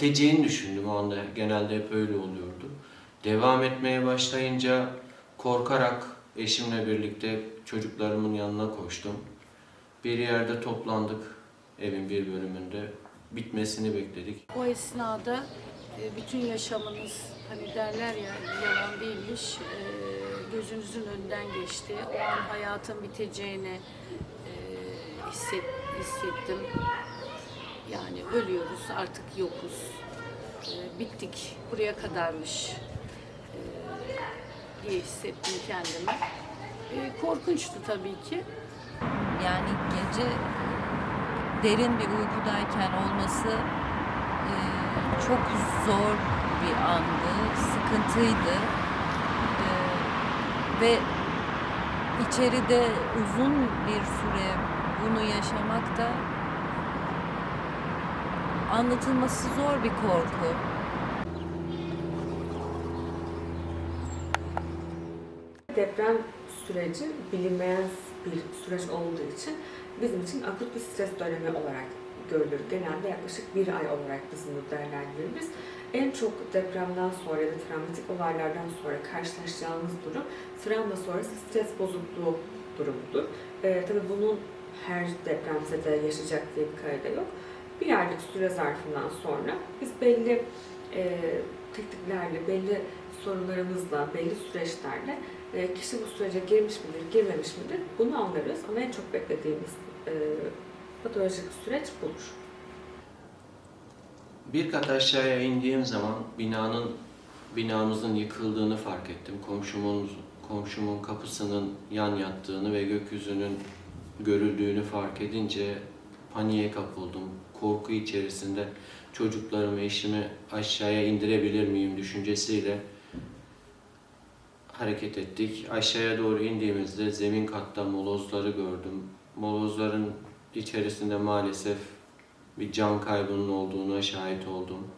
biteceğini düşündüm o anda. Genelde hep öyle oluyordu. Devam etmeye başlayınca korkarak eşimle birlikte çocuklarımın yanına koştum. Bir yerde toplandık evin bir bölümünde. Bitmesini bekledik. O esnada e, bütün yaşamınız hani derler ya yalan değilmiş e, gözünüzün önünden geçti. O an hayatın biteceğini e, hisset, hissettim. Yani ölüyoruz artık yokuz. E, bittik buraya kadarmış diye hissettim kendimi. E, korkunçtu tabii ki. Yani gece derin bir uykudayken olması e, çok zor bir andı, sıkıntıydı. Ve içeride uzun bir süre bunu yaşamak da anlatılması zor bir korku. Deprem süreci bilinmeyen bir süreç olduğu için bizim için akut bir stres dönemi olarak görülür. Genelde yaklaşık bir ay olarak biz bunu değerlendiririz. En çok depremden sonra ya da travmatik olaylardan sonra karşılaşacağımız durum travma sonrası stres bozukluğu durumudur. Ee, tabii bunun her depremzede yaşayacak diye bir kaide yok. Bir aylık süre zarfından sonra biz belli e, tekniklerle, belli sorunlarımızla, belli süreçlerle e, kişi bu sürece girmiş midir, girmemiş midir bunu anlarız. Ama en çok beklediğimiz e, patolojik süreç budur. Bir kat aşağıya indiğim zaman binanın binamızın yıkıldığını fark ettim. Komşumun komşumun kapısının yan yattığını ve gökyüzünün görüldüğünü fark edince paniğe kapıldım. Korku içerisinde çocuklarımı, eşimi aşağıya indirebilir miyim düşüncesiyle hareket ettik. Aşağıya doğru indiğimizde zemin katta molozları gördüm. Molozların içerisinde maalesef bir can kaybının olduğuna şahit oldum.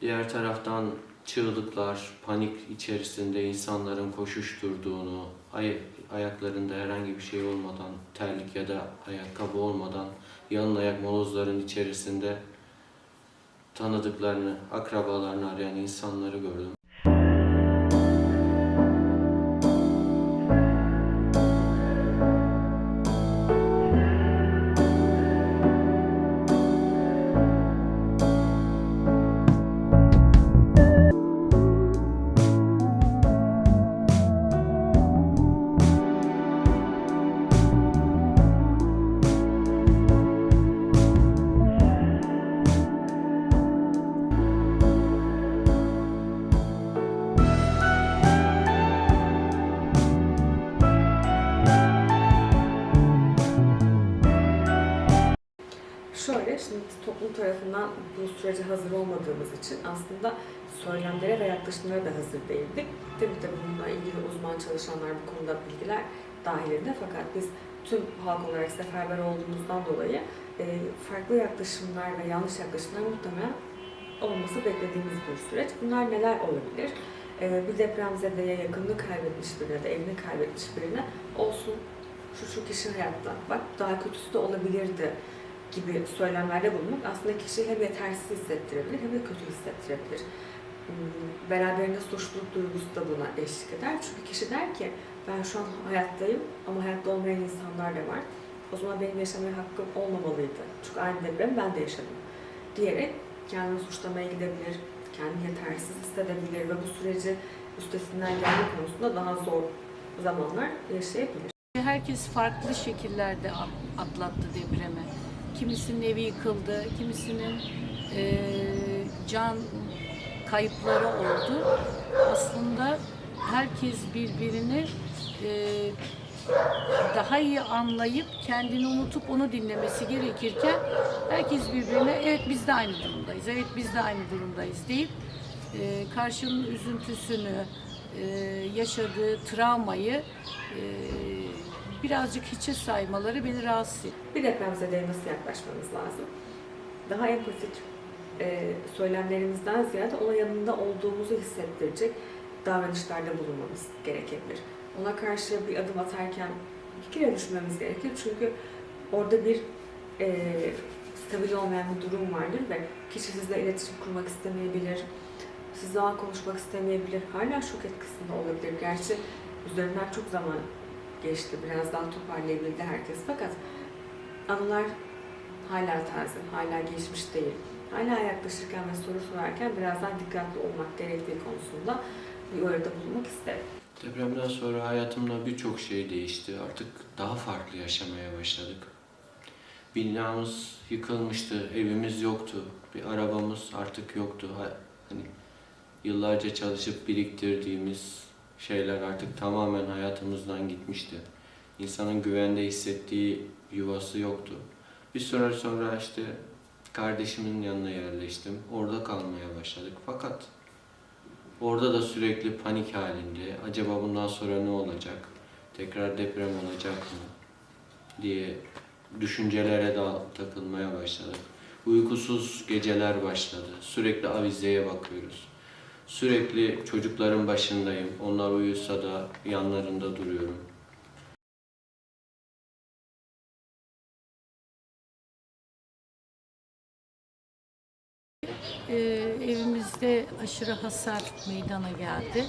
Diğer taraftan çığlıklar, panik içerisinde insanların koşuşturduğunu, ay- ayaklarında herhangi bir şey olmadan, terlik ya da ayakkabı olmadan yalın ayak molozların içerisinde tanıdıklarını, akrabalarını arayan insanları gördüm. Şimdi biz toplum tarafından bu sürece hazır olmadığımız için aslında söylemlere ve yaklaşımlara da hazır değildik. Tabii tabii bununla ilgili uzman çalışanlar bu konuda bilgiler dahilinde fakat biz tüm halk olarak seferber olduğumuzdan dolayı e, farklı yaklaşımlar ve yanlış yaklaşımlar muhtemelen olması beklediğimiz bir süreç. Bunlar neler olabilir? E, bir depremzedeye yakınını kaybetmiş birine de evini kaybetmiş birine olsun şu şu kişi hayatta bak daha kötüsü de olabilirdi gibi söylemlerde bulunmak aslında kişiyi hem yetersiz hissettirebilir hem de kötü hissettirebilir. Hmm, Beraberinde suçluluk duygusu da buna eşlik eder. Çünkü kişi der ki ben şu an hayattayım ama hayatta olmayan insanlar da var. O zaman benim yaşamaya hakkım olmamalıydı. Çünkü aynı depremi ben de yaşadım. Diyerek kendini suçlamaya gidebilir, kendini yetersiz hissedebilir ve bu süreci üstesinden gelme konusunda daha zor zamanlar yaşayabilir. Herkes farklı şekillerde at- atlattı depremi. Kimisinin evi yıkıldı, kimisinin eee, can kayıpları oldu. Aslında herkes birbirini eee, daha iyi anlayıp kendini unutup onu dinlemesi gerekirken herkes birbirine evet biz de aynı durumdayız, evet biz de aynı durumdayız deyip eee karşının üzüntüsünü, eee, yaşadığı travmayı eee, birazcık hiçe saymaları beni rahatsız etti. Bir depremzedeye nasıl yaklaşmamız lazım? Daha empatik e, söylemlerimizden ziyade ona yanında olduğumuzu hissettirecek davranışlarda bulunmamız gerekebilir. Ona karşı bir adım atarken iki kere düşünmemiz gerekir. Çünkü orada bir e, stabil olmayan bir durum vardır ve kişi sizle iletişim kurmak istemeyebilir, sizle konuşmak istemeyebilir, hala şok etkisinde olabilir. Gerçi üzerinden çok zaman geçti, biraz daha toparlayabildi herkes fakat anılar hala taze, hala geçmiş değil. Hala yaklaşırken ve soru sorarken biraz daha dikkatli olmak gerektiği konusunda bir uyarıda bulunmak isterim. Depremden sonra hayatımda birçok şey değişti. Artık daha farklı yaşamaya başladık. Binamız yıkılmıştı, evimiz yoktu, bir arabamız artık yoktu. Ha- Hani yıllarca çalışıp biriktirdiğimiz şeyler artık tamamen hayatımızdan gitmişti. İnsanın güvende hissettiği yuvası yoktu. Bir süre sonra işte kardeşimin yanına yerleştim. Orada kalmaya başladık. Fakat orada da sürekli panik halinde. Acaba bundan sonra ne olacak? Tekrar deprem olacak mı? diye düşüncelere da takılmaya başladık. Uykusuz geceler başladı. Sürekli avizeye bakıyoruz. Sürekli çocukların başındayım. Onlar uyusa da yanlarında duruyorum. Ee, evimizde aşırı hasar meydana geldi.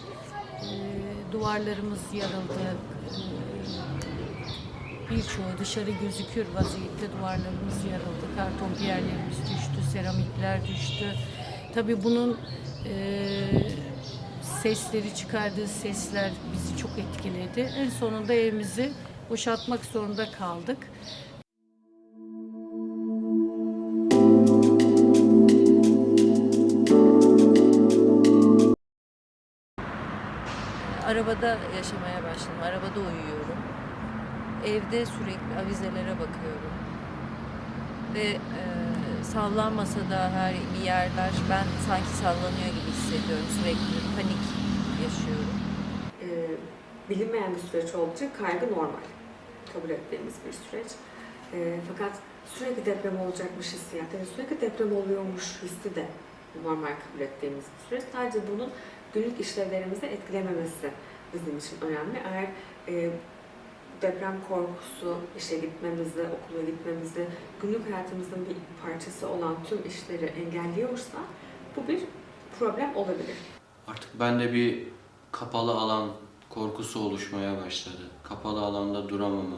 Ee, duvarlarımız yarıldı. Ee, birçoğu dışarı gözükür vaziyette duvarlarımız yarıldı. Karton piyerlerimiz düştü, seramikler düştü. Tabii bunun e, sesleri çıkardığı sesler bizi çok etkiledi. En sonunda evimizi boşaltmak zorunda kaldık. Arabada yaşamaya başladım. Arabada uyuyorum. Evde sürekli avizelere bakıyorum. Ve e, sallanmasa da her bir yerler ben sanki sallanıyor gibi hissediyorum. Sürekli panik yaşıyorum. Ee, bilinmeyen bir süreç olduğu için kaygı normal. Kabul ettiğimiz bir süreç. Ee, fakat sürekli deprem olacakmış hissiyat, yani sürekli deprem oluyormuş hissi de normal kabul ettiğimiz bir süreç. Sadece bunun günlük işlevlerimizi etkilememesi bizim için önemli. Eğer e, deprem korkusu, işe gitmemizi, okula gitmemizi, günlük hayatımızın bir parçası olan tüm işleri engelliyorsa bu bir problem olabilir. Artık bende bir kapalı alan korkusu oluşmaya başladı. Kapalı alanda duramama.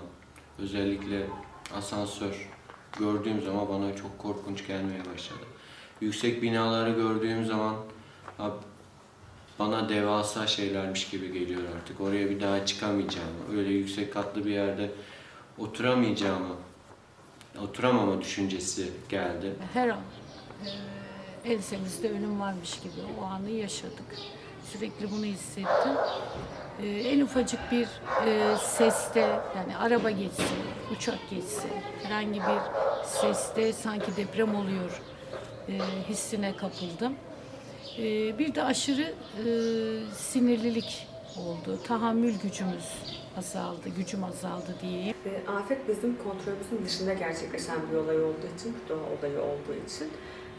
Özellikle asansör gördüğüm zaman bana çok korkunç gelmeye başladı. Yüksek binaları gördüğüm zaman bana devasa şeylermiş gibi geliyor artık. Oraya bir daha çıkamayacağımı, öyle yüksek katlı bir yerde oturamayacağımı, oturamama düşüncesi geldi. her an e, ensemizde ölüm varmış gibi o anı yaşadık. Sürekli bunu hissettim. E, en ufacık bir e, seste yani araba geçse, uçak geçse, herhangi bir seste sanki deprem oluyor e, hissine kapıldım. E, bir de aşırı e, sinirlilik oldu. Tahammül gücümüz azaldı, gücüm azaldı diyeyim. E, Afet bizim kontrolümüzün dışında gerçekleşen bir olay olduğu için, bir doğa olayı olduğu için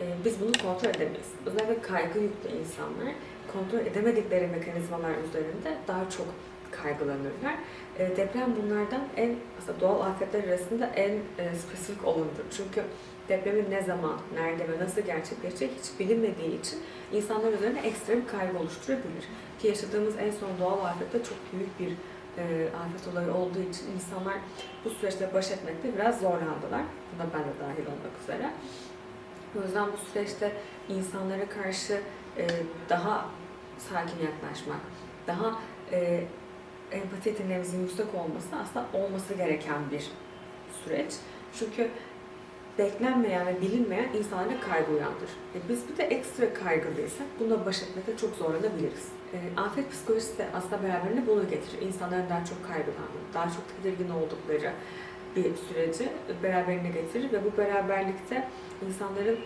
e, biz bunu kontrol edemeyiz. Özellikle kaygı yüklü insanlar kontrol edemedikleri mekanizmalar üzerinde daha çok kaygılanırlar. E, deprem bunlardan en, aslında doğal afetler arasında en spesifik olanıdır. Çünkü depremin ne zaman, nerede ve nasıl gerçekleşecek hiç bilinmediği için insanlar üzerine ekstrem kaygı oluşturabilir. Ki yaşadığımız en son doğal afette çok büyük bir e, afet olayı olduğu için insanlar bu süreçte baş etmekte biraz zorlandılar. Buna ben de dahil olmak üzere. O yüzden bu süreçte insanlara karşı e, daha sakin yaklaşmak, daha e, empati yeteneğimizin yüksek olması aslında olması gereken bir süreç. Çünkü beklenmeyen ve bilinmeyen insanlara kaygı uyandırır. E biz bir de ekstra kaygılıysak bununla baş etmekte çok zorlanabiliriz. E, afet psikolojisi de aslında beraberinde bunu getirir. İnsanların daha çok kaygılandığı, daha çok tedirgin oldukları bir süreci beraberine getirir ve bu beraberlikte insanların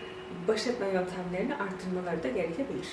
baş etme yöntemlerini arttırmaları da gerekebilir.